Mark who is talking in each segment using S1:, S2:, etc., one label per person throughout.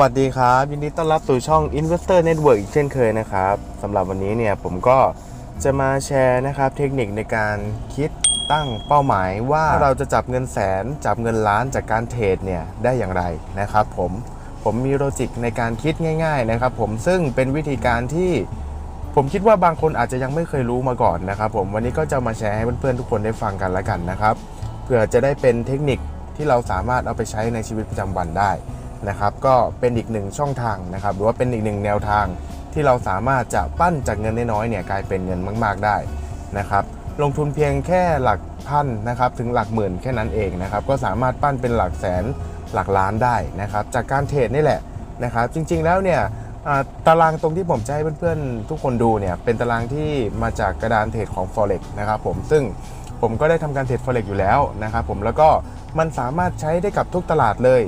S1: วัสดีครับ ยินดีต้อนรับสู่ช่อง Investor Network อีกเช่นเคยนะครับสำหรับวันนี้เนี่ยผมก็จะมาแชร์นะครับเทคนิคในการคิดตั้งเป้าหมายว่าเราจะจับเงินแสน จับเงินล้านจากการเทรดเนี่ยได้อย่างไรนะครับผมผมมีโลจิกในการคิดง่าย ๆนะครับ ผมซึ่งเป็นวิธีการที่ผมคิดว่าบางคนอาจจะยังไม่เคยรู้มาก่อนนะครับผมวันนี้ก็จะมาแชร์ให้เพื่อนๆทุกคนได้ฟังกันละกันนะครับเพื่อจะได้เป็นเทคนิคที่เราสามารถเอาไปใช้ในชีวิตประจำวันได้ นะครับก็เป็นอีกหนึ่งช่องทางนะครับหรือว่าเป็นอีกหนึ่งแนวทางที่เราสามารถจะปั้นจากเงินน้อยๆเนี่ยกลายเป็นเงินมาก ๆได้นะครับลงทุนเพียงแค่หลักพันนะครับถึงหลักหมื่นแค่นั้นเองนะครับก็สามารถปั้นเป็นหลักแสนหลักล้านได้นะครับจากการเทรดนี่แหละนะครับจริงๆแล้วเนี่ยตารางตรงที่ผมจะให้เพื่อนๆทุกคนดูเนี่ยเป็นตารางที่มาจากกระดานเทรดของ Forex นะครับผมซึ่งผมก็ได้ทำการเทรด Forex อยู่แล้วนะครับผมแล้วก็มันสามารถใช้ได้กับทุกตลาดเลย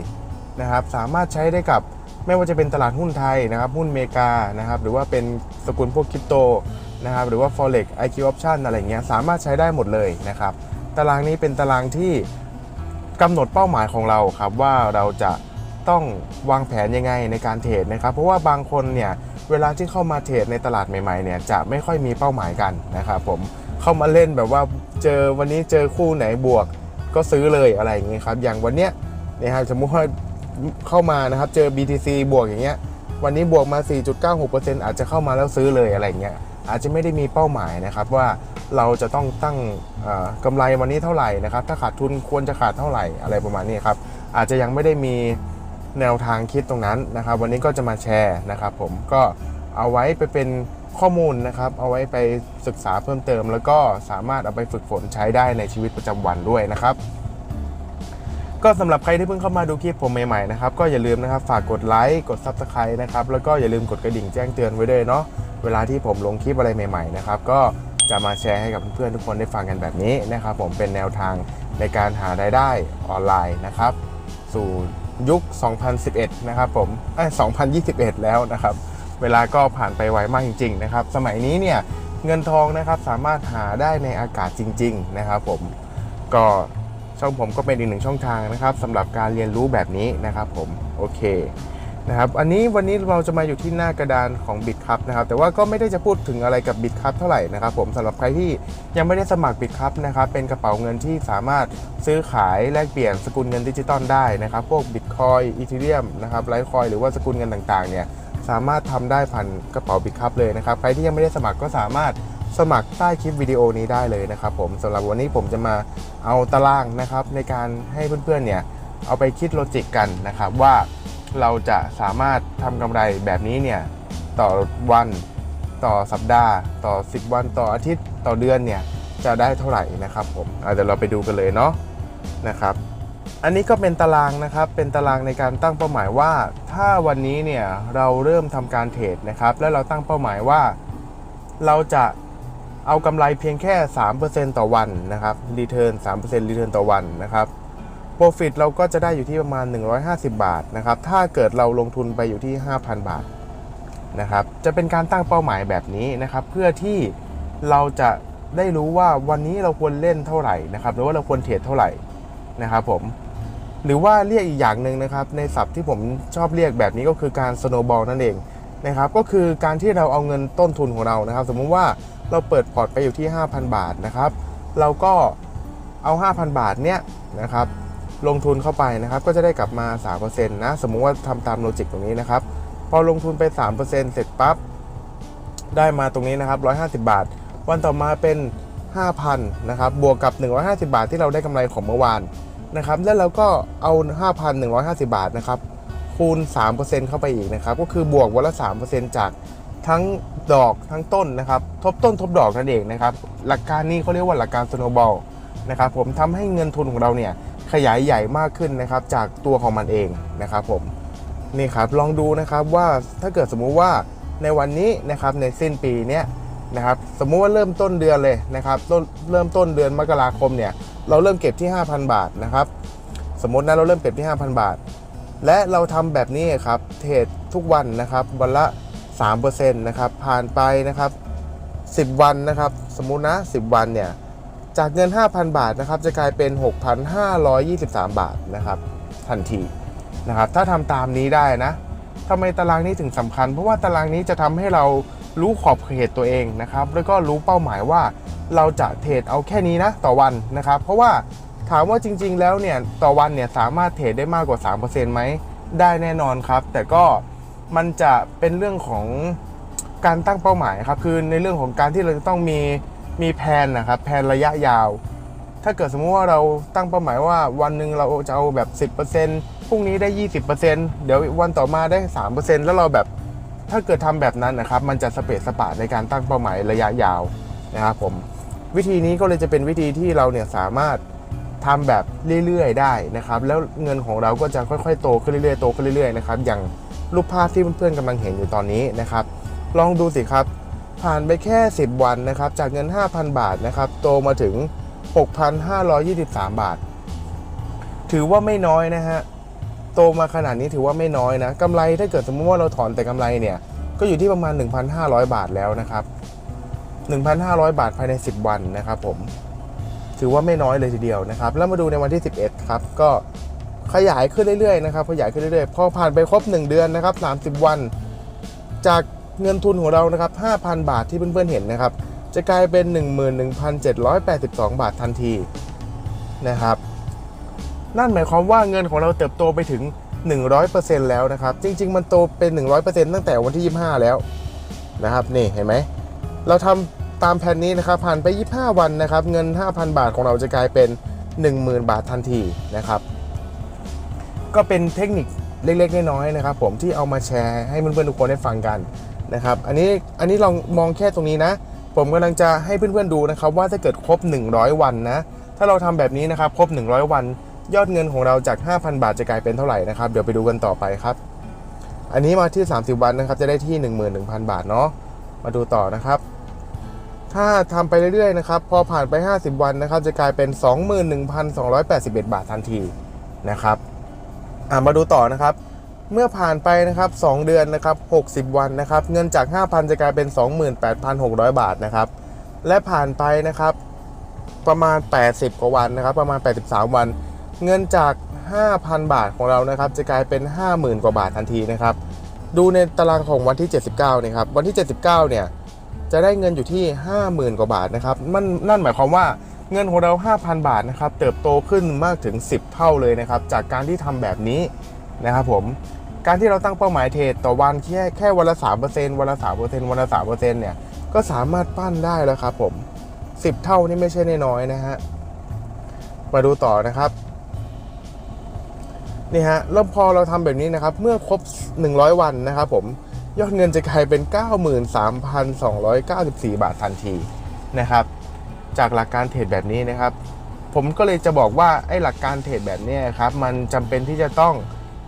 S1: นะครับสามารถใช้ได้กับไม่ว่าจะเป็นตลาดหุ้นไทยนะครับหุ้นอเมริกานะครับหรือว่าเป็นสกุลพวกคริปโตนะครับหรือว่า Forex IQ Option อะไรเงี้ยสามารถใช้ได้หมดเลยนะครับตารางนี้เป็นตารางที่กำหนดเป้าหมายของเราครับว่าเราจะต้องวางแผนยังไงในการเทรดนะครับ เพราะว่าบางคนเนี่ยเวลาที่เข้ามาเทรดในตลาดใหม่ๆเนี่ยจะไม่ค่อยมีเป้าหมายกันนะครับผมเข้ามาเล่นแบบว่าเจอวันนี้เจอคู่ไหนบวกก็ซื้อเลยอะไรอย่างเงี้ยครับอย่างวันเนี้ยนะครับสมมุติว่า เข้ามานะครับ เจอ BTC บวกอย่างเงี้ย วันนี้บวกมา 4.96%อาจจะเข้ามาแล้วซื้อเลยอะไรเงี้ย อาจจะไม่ได้มีเป้าหมายนะครับว่าเราจะต้องตั้งเอ่อกำไรวันนี้เท่าไหร่นะครับ ถ้าขาดทุนควรจะขาดเท่าไหร่อะไรประมาณนี้ครับ อาจจะยังไม่ได้มีแนวทางคิดตรงนั้นนะครับ วันนี้ก็จะมาแชร์นะครับผมก็เอาไว้ไปเป็นข้อมูลนะครับ เอาไว้ไปศึกษาเพิ่มเติม แล้วก็สามารถเอาไปฝึกฝนใช้ได้ในชีวิตประจำวันด้วยนะครับ ก็สำหรับใครที่เพิ่งเข้ามาดูคลิปผมใหม่ๆนะครับก็อย่าลืมนะครับฝากกดไลค์กด Subscribe นะครับแล้วก็อย่าลืมกดกระดิ่งแจ้งเตือนไว้ด้วยเนาะเวลาที่ผมลงคลิปอะไรใหม่ๆนะครับก็จะมาแชร์ให้กับเพื่อนๆทุกคนได้ฟังกันแบบนี้นะครับผมเป็นแนวทางในการหารายได้ออนไลน์นะครับสู่ยุค 2011 นะครับผมเอ้ย2021 แล้วนะครับ เวลาก็ผ่านไปไวมากจริง ๆ นะครับ สมัยนี้เนี่ยเงินทองนะครับสามารถหาได้ในอากาศจริง ๆ นะครับผมก็ ช่องผมก็เป็นอีกหนึ่งช่องทางนะครับสำหรับการเรียนรู้แบบนี้นะครับผมโอเคนะครับอันนี้วันนี้เราจะมาอยู่ที่หน้ากระดานของ b i t c u p นะครับแต่ว่าก็ไม่ได้จะพูดถึงอะไรกับ b i t c u p เท่าไหร่นะครับผมสำหรับใครที่ยังไม่ได้สมัคร b i t c u p นะครับเป็นกระเป๋าเงินที่สามารถซื้อขายแลกเปลี่ยนสกุลเงินดิจิตอลได้นะครับพวก Bitcoin Ethereum นะครับไลท์คอยหรือว่าสกุลเงินต่างๆเนี่ยสามารถทำได้ผ่านกระเป๋า b i t c u p เลยนะครับใครที่ยังไม่ได้สมัครก็สามารถ สมัครใต้คลิปวิดีโอนี้ได้เลยนะครับผมสำหรับวันนี้ผมจะมาเอาตารางนะครับในการให้เพื่อนๆเนี่ยเอาไปคิดโลจิกกันนะครับว่าเราจะสามารถทำกำไรแบบนี้เนี่ยต่อวันต่อสัปดาห์ ต่อ 10 วันต่ออาทิตย์ต่อเดือนเนี่ยจะได้เท่าไหร่นะครับผมเดี๋ยวเราไปดูกันเลยเนาะนะครับ อันนี้ก็เป็นตารางนะครับ เป็นตารางในการตั้งเป้าหมายว่า ถ้าวันนี้เนี่ยเราเริ่มทำการเทรดนะครับ แล้วเราตั้งเป้าหมายว่า เราจะ เอากำไรเพียงแค่ 3%ต่อวันนะครับรีเทิร์น3%รีเทิร์นต่อวันนะครับ Profit เราก็จะได้อยู่ที่ประมาณ 150 บาทนะครับถ้าเกิดเราลงทุนไปอยู่ที่ 5,000 บาทนะครับจะเป็นการตั้งเป้าหมายแบบนี้นะครับ เพื่อที่เราจะได้รู้ว่าวันนี้เราควรเล่นเท่าไหร่นะครับหรือว่าเราควรเทรดเท่าไหร่นะครับผมหรือว่าเรียกอีกอย่างหนึ่งนะครับ ในศัพท์ที่ผมชอบเรียกแบบนี้ก็คือการ snowball นั่นเองนะครับ ก็คือการที่เราเอาเงินต้นทุนของเรานะครับ สมมุติว่า เราเปิดพอร์ตไปอยู่ที่ 5,000 บาทนะครับ เราก็เอา 5,000 บาทเนี้ยนะครับ ลงทุนเข้าไปนะครับ ก็จะได้กลับมา 3%นะ สมมุติว่าทำตามโลจิกตรงนี้นะครับ พอลงทุนไป 3%เสร็จปั๊บ ได้มาตรงนี้นะครับ 150 บาท วันต่อมาเป็น 5,000 นะครับ บวกกับ 150 บาทที่เราได้กำไรของเมื่อวานนะครับ แล้วเราก็เอา 5,150 บาทนะครับ คูณ 3%เข้าไปอีกนะครับ ก็คือบวกวันละ 3%จาก ทั้งดอกทั้งต้นนะครับทบต้นทบดอกนั่นเองนะครับหลักการนี้เขาเรียกว่าหลักการ snowball นะครับผมทำให้เงินทุนของเราเนี่ยขยายใหญ่มากขึ้นนะครับจากตัวของมันเองนะครับผมนี่ครับลองดูนะครับว่าถ้าเกิดสมมุติว่าในวันนี้นะครับในสิ้นปีเนี้ยนะครับสมมุติว่าเริ่มต้นเดือนเลยนะครับต้นเริ่มต้นเดือนมกราคมเนี่ยเราเริ่มเก็บที่ 5,000 บาทนะครับสมมตินะเราเริ่มเก็บที่ 5,000 บาท และเราทำแบบนี้ครับเทรดทุกวันนะครับวันละ 3%นะครับผ่านไปนะครับ 10 วันนะครับ สมมุตินะ 10 วันเนี่ย จากเงิน 5,000 บาทนะครับ จะกลายเป็น 6,523 บาทนะครับ ทันทีนะครับ ถ้าทำตามนี้ได้นะทำไมตารางนี้ถึงสำคัญ เพราะว่าตารางนี้จะทำให้เรารู้ขอบเขตตัวเองนะครับ แล้วก็รู้เป้าหมายว่าเราจะเทรดเอาแค่นี้นะต่อวันนะครับ เพราะว่าถามว่าจริง ๆ แล้วเนี่ยต่อวันเนี่ยสามารถเทรดได้มากกว่า 3%ไหมได้แน่นอนครับ แต่ก็ มันจะเป็นเรื่องของการตั้งเป้าหมายครับ คือในเรื่องของการที่เราจะต้องมีมีแผนนะครับแผนระยะยาว ถ้าเกิดสมมุติว่าเราตั้งเป้าหมายว่าวันหนึ่งเราจะเอาแบบ 10%พรุ่งนี้ได้ 20%เดี๋ยววันต่อมาได้ 3%แล้วเราแบบถ้าเกิดทำแบบนั้นนะครับ มันจะสเปซสปะในการตั้งเป้าหมายระยะยาวนะครับผมวิธีนี้ก็เลยจะเป็นวิธีที่เราเนี่ยสามารถทำแบบเรื่อยๆ ได้นะครับ แล้วเงินของเราก็จะค่อยๆ โตขึ้นเรื่อยๆโตขึ้นเรื่อยๆนะครับอย่าง รูปภาพที่เพื่อนๆกำลังเห็นอยู่ตอนนี้นะครับ ลองดูสิครับ ผ่านไปแค่ 10 วันนะครับ จากเงิน 5,000 บาทนะครับโตมาถึง 6,523 บาท ถือว่าไม่น้อยนะฮะโตมาขนาดนี้ถือว่าไม่น้อยนะกำไรถ้าเกิดสมมติว่าเราถอนแต่กำไรเนี่ย ก็อยู่ที่ประมาณ 1,500 บาทแล้วนะครับ 1,500 บาทภายใน 10 วันนะครับผมถือว่าไม่น้อยเลยทีเดียวนะครับ แล้วมาดูในวันที่ 11 ครับ ก็ ขยายขึ้นเรื่อยๆนะครับขยายขึ้นเรื่อยๆ พอผ่านไปครบ 1 เดือนนะครับ 30 วัน จากเงินทุนของเรานะครับ 5,000 บาทที่เพื่อนๆเห็นนะครับ จะกลายเป็น 11,782 บาททันทีนะครับ นั่นหมายความว่าเงินของเราเติบโตไปถึง 100%แล้วนะครับ จริง ๆ มันโตเป็น 100%ตั้งแต่วันที่ 25 แล้วนะครับนี่เห็นไหมเราทำตามแผนนี้นะครับ ผ่านไป 25 วันนะครับ เงิน 5,000 บาทของเราจะกลายเป็น 10,000 บาททันทีนะครับ ก็เป็นเทคนิคเล็กๆน้อยๆนะครับ ผมที่เอามาแชร์ให้เพื่อนๆทุกคนได้ฟังกันนะครับ อันนี้อันนี้ลองมองแค่ตรงนี้นะ ผมกำลังจะให้เพื่อนๆดูนะครับ ว่าถ้าเกิดครบ 100 วันนะ ถ้าเราทำแบบนี้นะครับครบ 100 วัน ยอดเงินของเราจาก 5,000 บาทจะกลายเป็นเท่าไหร่นะครับเดี๋ยวไปดูกันต่อไปครับ อันนี้มาที่ 30 วันนะครับ จะได้ที่ 11,000 บาทเนาะมาดูต่อนะครับ ถ้าทำไปเรื่อยๆนะครับพอผ่านไป 50 วันนะครับ จะกลายเป็น 21,281 บาททันทีนะครับ อ่ามาดูต่อนะครับ เมื่อผ่านไปนะครับ2เดือนนะครับ60 วันนะครับ เงินจาก 5,000 จะกลายเป็น 28,600 บาทนะครับ และผ่านไปนะครับ ประมาณ 80 กว่าวันนะครับ ประมาณ 83 วัน เงินจาก 5,000 บาทของเรานะครับ จะกลายเป็น 50,000 กว่าบาททันทีนะครับ ดูในตารางของวันที่ 79นะครับวันที่ 79 เนี่ยจะได้เงินอยู่ที่ 50,000 กว่าบาทนะครับมันนั่นหมายความว่า เงินของเรา 5,000 บาทนะครับเติบโตขึ้นมากถึง 10 เท่าเลยนะครับจากการที่ทำแบบนี้นะครับผมการที่เราตั้งเป้าหมายเทรดต่อวันแค่แค่วันละ3%วันละ3%วันละ3%เนี่ยก็สามารถปั้นได้แล้วครับผม 10 เท่านี่ไม่ใช่น้อยนะฮะมาดูต่อนะครับนี่ฮะแล้วพอเราทำแบบนี้นะครับ เมื่อครบ 100 วันนะครับผมยอดเงินจะกลายเป็น 93,294 บาททันทีนะครับ จากหลักการเทรดแบบนี้นะครับ ผมก็เลยจะบอกว่าไอ้หลักการเทรดแบบนี้ครับมันจำเป็นที่จะต้อง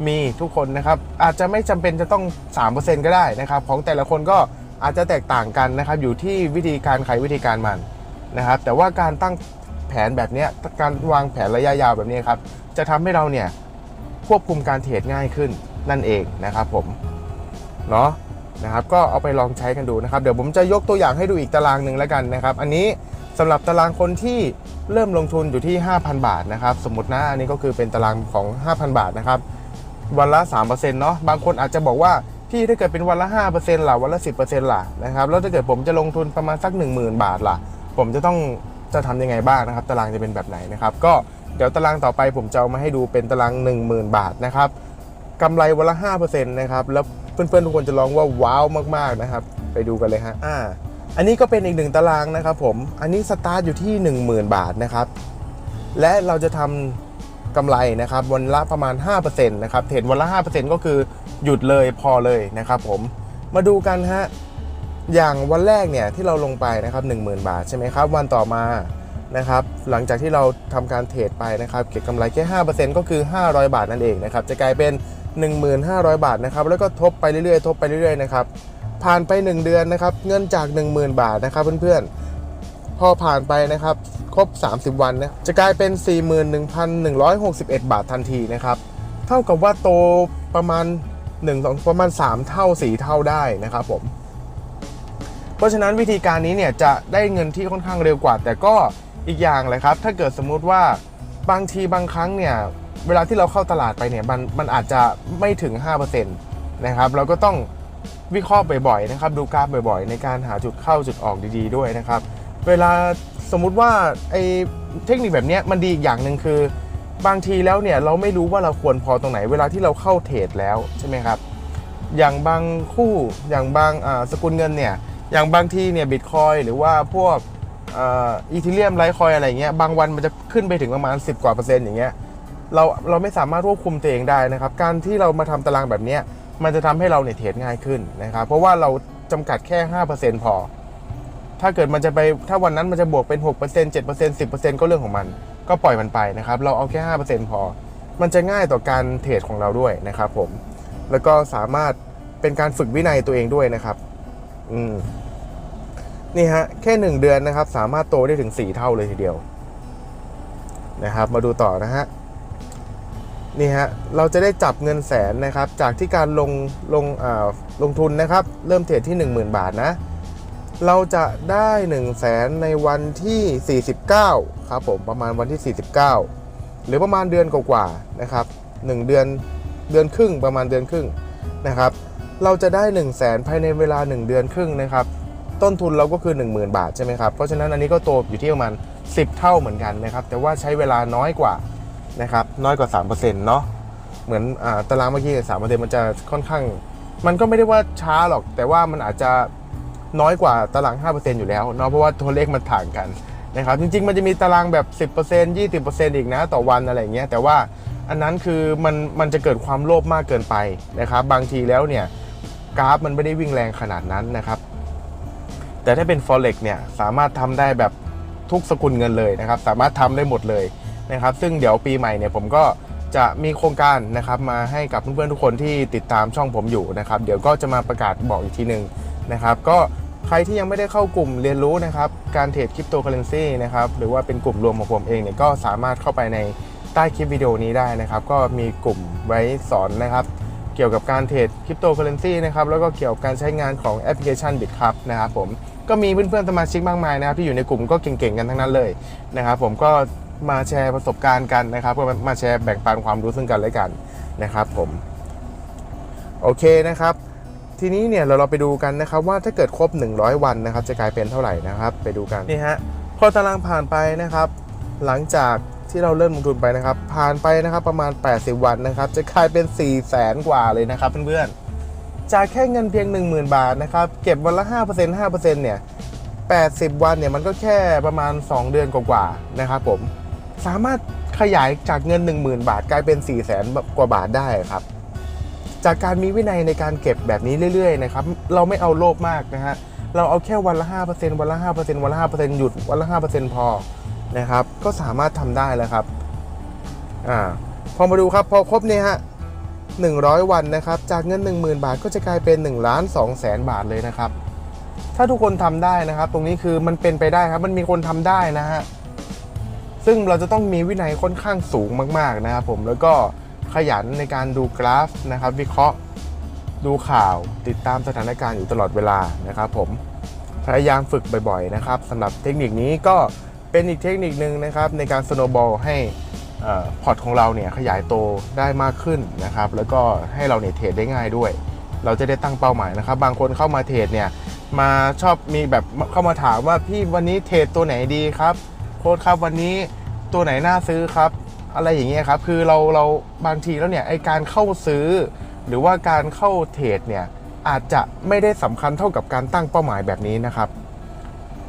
S1: มีทุกคนนะครับ อาจจะไม่จำเป็นจะต้อง 3%ก็ได้นะครับ ของแต่ละคนก็อาจจะแตกต่างกันนะครับ อยู่ที่วิธีการใครวิธีการมันนะครับ แต่ว่าการตั้งแผนแบบนี้การวางแผนระยะยาวแบบนี้ครับจะทำให้เราเนี่ยควบคุมการเทรดง่ายขึ้นนั่นเองนะครับผมเนาะนะครับก็เอาไปลองใช้กันดูนะครับ เดี๋ยวผมจะยกตัวอย่างให้ดูอีกตารางหนึ่งแล้วกันนะครับ อันนี้ สำหรับตารางคนที่เริ่มลงทุนอยู่ที่ 5,000 บาทนะครับสมมตินะอันนี้ก็คือเป็นตารางของ 5,000 บาทนะครับวันละ3%เนาะบางคนอาจจะบอกว่าพี่ถ้าเกิดเป็นวันละ5%ล่ะวันละ 10%ล่ะนะครับแล้วถ้าเกิดผมจะลงทุนประมาณสัก 10,000 บาทล่ะ ผมจะต้องจะทำยังไงบ้างนะครับ ตารางจะเป็นแบบไหนนะครับก็เดี๋ยวตารางต่อไปผมจะเอามาให้ดูเป็นตาราง 10,000 บาทนะครับกำไรวันละ5%นะครับแล้วเพื่อนๆทุกคนจะร้องว่าว้าวมากๆนะครับ ไปดูกันเลยฮะอ่า อันนี้ก็เป็นอีกหนึ่งตารางนะครับผม อันนี้สตาร์ทอยู่ที่ 10,000 บาทนะครับ และเราจะทำกำไรนะครับวันละประมาณ 5%นะครับเทรดวันละ 5%ก็คือหยุดเลยพอเลยนะครับผม มาดูกันฮะ อย่างวันแรกเนี่ยที่เราลงไปนะครับ10,000 บาทใช่ไหมครับ วันต่อมานะครับ หลังจากที่เราทำการเทรดไปนะครับเก็บกำไรแค่ 5%ก็คือ 500 บาทนั่นเองนะครับ จะกลายเป็น 1,500 บาทนะครับ แล้วก็ทบไปเรื่อยๆ ทบไปเรื่อยๆ นะครับ ผ่านไป 1 เดือนนะครับเงินจาก 10,000 บาทนะครับเพื่อนๆ พอผ่านไปนะครับครบ 30 วันนะจะกลายเป็น 41,161 บาททันทีนะครับ เท่ากับว่าโตประมาณ1 2ประมาณ 3 เท่า 4 เท่าได้นะครับผม เพราะฉะนั้นวิธีการนี้เนี่ยจะได้เงินที่ค่อนข้างเร็วกว่า แต่ก็อีกอย่างเลยครับ ถ้าเกิดสมมุติว่าบางทีบางครั้งเนี่ย เวลาที่เราเข้าตลาดไปเนี่ยมันมันอาจจะไม่ถึง 5%นนะครับ เราก็ต้อง วิเคราะห์บ่อยๆนะครับ ดูกราฟบ่อยๆ ในการหาจุดเข้าจุดออกดีๆด้วยนะครับ เวลาสมมุติว่าไอ้เทคนิคแบบนี้มันดีอีกอย่างหนึ่งคือบางทีแล้วเนี่ยเราไม่รู้ว่าเราควรพอตรงไหนเวลาที่เราเข้าเทรดแล้วใช่ไหมครับ อย่างบางคู่อย่างบางาสกุลเงินเนี่ยอย่างบางทีเนี่ยบิตคอยหรือว่าพวกอีทีเรียมไลท์คอยอะไรเงี้ยบางวันมันจะขึ้นไปถึงประมาณ 10 กว่าเปอร์เซ็นต์อย่างเงี้ยเราเราไม่สามารถควบคุมตัวเองได้นะครับ การที่เรามาทำตารางแบบเนี้ย มันจะทำให้เราเนี่ยเทรดง่ายขึ้นนะครับ เพราะว่าเราจำกัดแค่ 5%พอ ถ้าเกิดมันจะไปถ้าวันนั้นมันจะบวกเป็น 6% 7% 10%ก็เรื่องของมัน ก็ปล่อยมันไปนะครับ เราเอาแค่ 5%พอ มันจะง่ายต่อการเทรดของเราด้วยนะครับผม แล้วก็สามารถเป็นการฝึกวินัยตัวเองด้วยนะครับ อืมนี่ฮะ แค่ 1 เดือนนะครับ สามารถโตได้ถึง 4 เท่าเลยทีเดียวนะครับ มาดูต่อนะฮะ นี่ฮะเราจะได้จับเงินแสนนะครับ จากที่การลงลงอ่าลงทุนนะครับ เริ่มเทรดที่ 10,000 บาทนะ เราจะได้ 1 0 0 0 0แสนในวันที่ 49 ครับผมประมาณวันที่ 49 หรือประมาณเดือนกว่าๆนะครับ 1 เดือนเดือนครึ่งประมาณเดือนครึ่งนะครับ เราจะได้ 1 0 0 0 0แสนภายในเวลา 1 เดือนครึ่งนะครับ ต้นทุนเราก็คือ 10,000 บาทใช่ไหมครับเพราะฉะนั้นอันนี้ก็โตอยู่ที่ประมาณ 10 เท่าเหมือนกันนะครับ แต่ว่าใช้เวลาน้อยกว่า นะครับน้อยกว่า 3%เนาะเหมือนอตารางเมื่อกี้สามเปอร์เซ็นต์มันจะค่อนข้าง มันก็ไม่ได้ว่าช้าหรอก แต่ว่ามันอาจจะน้อยกว่าตาราง 5%อยู่แล้วเนาะเพราะว่าตัวเลขมันต่างกันนะครับจริงๆ มันจะมีตารางแบบ 10% 20%อีกนะต่อวันอะไรเงี้ยแต่ว่าอันนั้นคือมันมันจะเกิดความโลภมากเกินไปนะครับบางทีแล้วเนี่ยกราฟมันไม่ได้วิ่งแรงขนาดนั้นนะครับ แต่ถ้าเป็น forex เนี่ยสามารถทำได้แบบทุกสกุลเงินเลยนะครับ สามารถทำได้หมดเลย นะครับ ซึ่งเดี๋ยวปีใหม่เนี่ยผมก็จะมีโครงการนะครับมาให้กับเพื่อนๆทุกคนที่ติดตามช่องผมอยู่นะครับ เดี๋ยวก็จะมาประกาศบอกอีกทีหนึ่งนะครับ ก็ใครที่ยังไม่ได้เข้ากลุ่มเรียนรู้นะครับการเทรดคริปโตเคอเรนซีนะครับหรือว่าเป็นกลุ่มรวมของผมเองเนี่ยก็สามารถเข้าไปในใต้คลิปวิดีโอนี้ได้นะครับ ก็มีกลุ่มไว้สอนนะครับ เกี่ยวกับการเทรดคริปโตเคอเรนซีนะครับแล้วก็เกี่ยวกับการใช้งานของแอปพลิเคชัน BitCup นะครับผมก็มีเพื่อนๆสมาชิกมากมายนะครับที่อยู่ในกลุ่มก็เก่งๆกันทั้งนั้นเลยนะครับผมก็ มาแชร์ประสบการณ์กันนะครับก็มาแชร์แบ่งปันความรู้ซึ่งกันและกันนะครับผมโอเคนะครับทีนี้เนี่ยเราเราไปดูกันนะครับว่าถ้าเกิดครบ 100 วันนะครับ จะกลายเป็นเท่าไหร่นะครับ ไปดูกันนี่ฮะพอตารางผ่านไปนะครับ หลังจากที่เราเริ่มลงทุนไปนะครับ ผ่านไปนะครับประมาณ 80 วันนะครับ จะกลายเป็น 4 0 0แสนกว่าเลยนะครับเพื่อนๆจากแค่เงินเพียง 10,000 บาทนะครับ เก็บวันละ 5% 5%เนี่ย80 วันเนี่ยมันก็แค่ประมาณ 2 เดือนกว่าๆนะครับผม สามารถขยายจากเงิน 10,000 บาทกลายเป็น 4 0 0แสนกว่าบาทได้ครับ จากการมีวินัยในการเก็บแบบนี้เรื่อยๆนะครับเราไม่เอาโลภมากนะฮะเราเอาแค่วันละ 5%วันละ 5%วันละ 5%หยุดวันละ 5%พอนะครับก็สามารถทำได้แล้วครับอ่าพอมาดูครับพอครบเนี่ยฮะ100 วันนะครับ จากเงิน 10,000 บาทก็จะกลายเป็น1ล้าน2แสนบาทเลยนะครับ ถ้าทุกคนทำได้นะครับ ตรงนี้คือมันเป็นไปได้ครับ มันมีคนทำได้นะฮะ ซึ่งเราจะต้องมีวินัยค่อนข้างสูงมาก ๆ นะครับผมแล้วก็ขยันในการดูกราฟนะครับ วิเคราะห์ดูข่าวติดตามสถานการณ์อยู่ตลอดเวลานะครับผมพยายามฝึกบ่อยๆนะครับสำหรับเทคนิคนี้ก็เป็นอีกเทคนิคนึงนะครับ ในการสโนบอลให้พอร์ตของเราเนี่ยขยายโตได้มากขึ้นนะครับ แล้วก็ให้เราเนี่ยเทรดได้ง่ายด้วย เราจะได้ตั้งเป้าหมายนะครับ บางคนเข้ามาเทรดเนี่ยมาชอบมีแบบเข้ามาถามว่าพี่วันนี้เทรดตัวไหนดีครับ โค้ดครับวันนี้ตัวไหนน่าซื้อครับ อะไรอย่างเงี้ยครับ คือเราเราบางทีแล้วเนี่ยไอการเข้าซื้อ หรือว่าการเข้าเทรดเนี่ยอาจจะไม่ได้สำคัญเท่ากับการตั้งเป้าหมายแบบนี้นะครับ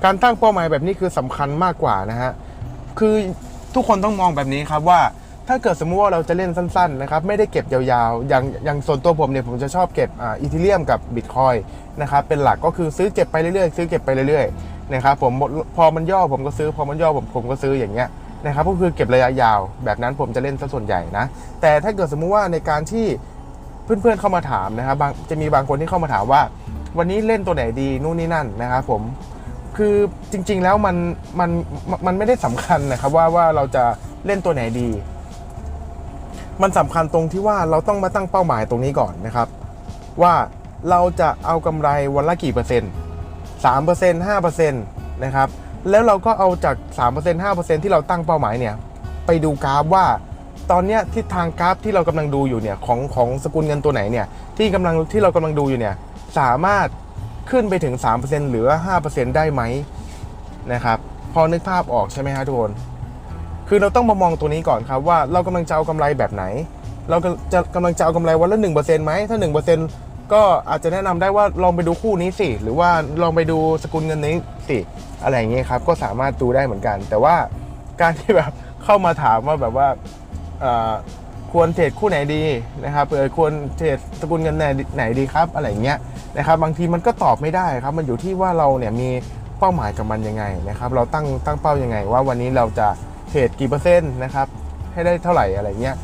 S1: การตั้งเป้าหมายแบบนี้คือสำคัญมากกว่านะฮะคือทุกคนต้องมองแบบนี้ครับว่า ถ้าเกิดสมมุติว่าเราจะเล่นสั้นๆนะครับไม่ได้เก็บยาวๆ อย่างอย่างส่วนตัวผมเนี่ยผมจะชอบเก็บอ่าอีเทเรียมกับบิตคอยนะครับเป็นหลักก็คือซื้อเก็บไปเรื่อยๆ ซื้อเก็บไปเรื่อยๆนะครับผมพอมันย่อผมก็ซื้อพอมันย่อผมผมก็ซื้ออย่างเงี้ยนะครับก็คือเก็บระยะยาว แบบนั้นผมจะเล่นซะส่วนใหญ่นะแต่ถ้าเกิดสมมุติว่าในการที่เพื่อนๆเข้ามาถามนะครับบางจะมีบางคนที่เข้ามาถามว่า วันนี้เล่นตัวไหนดีนู่นนี่นั่นนะครับผมคือจริงๆแล้วมันมันมันไม่ได้สำคัญนะครับว่าว่าเราจะเล่นตัวไหนดี มันสำคัญตรงที่ว่าเราต้องมาตั้งเป้าหมายตรงนี้ก่อนนะครับ ว่าเราจะเอากำไรวันละกี่เปอร์เซ็นต์สามเปอร์เซ็นต์ห้าเปอร์เซ็นต์นะครับแล้วเราก็เอาจาก3% 5%ที่เราตั้งเป้าหมายเนี่ยไปดูกราฟว่า ตอนเนี้ยทิศทางกราฟที่เรากำลังดูอยู่เนี่ยของของสกุลเงินตัวไหนเนี่ยที่กำลังที่เรากำลังดูอยู่เนี่ยสามารถขึ้นไปถึง 3%หรือว่า5%ได้ไหมนะครับ พอนึกภาพออกใช่ไหมฮะทุกคน คือเราต้องมามองตัวนี้ก่อนครับว่าเรากำลังจะเอากำไรแบบไหน เราก็จะกำลังจะเอากำไรวันละ1%ไหมถ้า1%ก็อาจจะแนะนำได้ว่าลองไปดูคู่นี้สิ หรือว่าลองไปดูสกุลเงินนี้สิอะไรอย่างเงี้ยครับก็สามารถดูได้เหมือนกัน แต่ว่าการที่แบบเข้ามาถามว่าแบบว่าควรเทรดคู่ไหนดีนะครับเออควรเทรดสกุลเงินไหนไหนดีครับ อะไรอย่างเงี้ยนะครับ บางทีมันก็ตอบไม่ได้ครับ มันอยู่ที่ว่าเราเนี่ยมีเป้าหมายกับมันยังไงนะครับ เราตั้งตั้งเป้ายังไง ว่าวันนี้เราจะ เทรดกี่เปอร์เซ็นต์นะครับให้ได้เท่าไหร่อะไรเงี้ย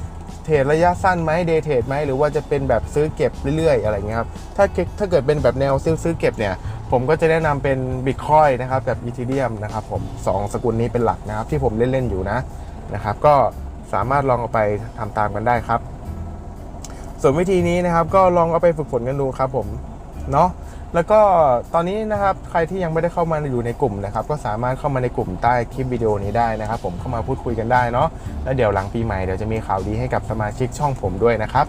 S1: เทรดระยะสั้นไหมเดย์เทรดไหมหรือว่าจะเป็นแบบซื้อเก็บเรื่อยๆ อะไรเงี้ยครับถ้าเก็บถ้าเกิดเป็นแบบแนวซื้อซื้อเก็บเนี่ยผมก็จะแนะนำเป็น Bitcoin นะครับกับ Ethereum นะครับผมสองสกุลนี้เป็นหลักนะครับที่ผมเล่นๆอยู่นะนะครับก็สามารถลองเอาไปทำตามกันได้ครับ ส่วนวิธีนี้นะครับก็ลองเอาไปฝึกฝนกันดูครับผมเนาะ แล้วก็ตอนนี้นะครับใครที่ยังไม่ได้เข้ามาอยู่ในกลุ่มนะครับ ก็สามารถเข้ามาในกลุ่มใต้คลิปวิดีโอนี้ได้นะครับ ผมเข้ามาพูดคุยกันได้เนาะแล้วเดี๋ยวหลังปีใหม่เดี๋ยวจะมีข่าวดีให้กับสมาชิกช่องผมด้วยนะครับ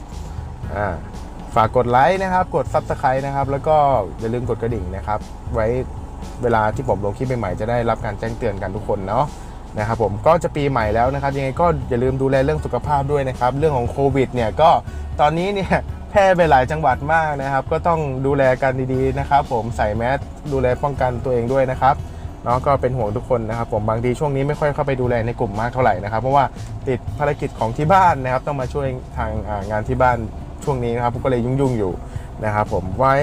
S1: อ่าฝากกดไลค์นะครับ กด Subscribe นะครับ แล้วก็อย่าลืมกดกระดิ่งนะครับ ไว้เวลาที่ผมลงคลิปใหม่ๆจะได้รับการแจ้งเตือนกันทุกคนเนาะนะครับผมก็จะปีใหม่แล้วนะครับ ยังไงก็อย่าลืมดูแลเรื่องสุขภาพด้วยนะครับ เรื่องของโควิดเนี่ยก็ตอนนี้เนี่ย แพร่ไปหลายจังหวัดมากนะครับ ก็ต้องดูแลกันดีๆนะครับ ผมใส่แมสดูแลป้องกันตัวเองด้วยนะครับเนาะก็เป็นห่วงทุกคนนะครับ ผมบางทีช่วงนี้ไม่ค่อยเข้าไปดูแลในกลุ่มมากเท่าไหร่นะครับ เพราะว่าติดภารกิจของที่บ้านนะครับ ต้องมาช่วยทางงานที่บ้านช่วงนี้นะครับก็เลยยุ่งๆอยู่นะครับ ผมไว้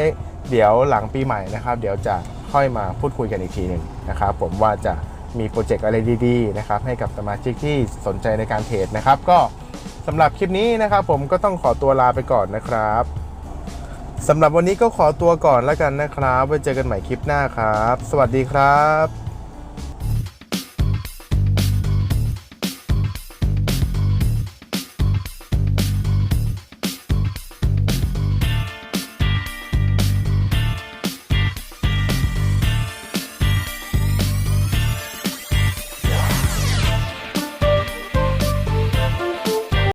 S1: เดี๋ยวหลังปีใหม่นะครับ เดี๋ยวจะค่อยมาพูดคุยกันอีกทีหนึ่งนะครับ ผมว่าจะมีโปรเจกต์อะไรดีๆนะครับให้กับสมาชิกที่สนใจในการเทรดนะครับ ก็ สำหรับคลิปนี้นะครับผมก็ต้องขอตัวลาไปก่อนนะครับสำหรับวันนี้ก็ขอตัวก่อนแล้วกันนะครับไว้เจอกันใหม่คลิปหน้าครับ สวัสดีครับ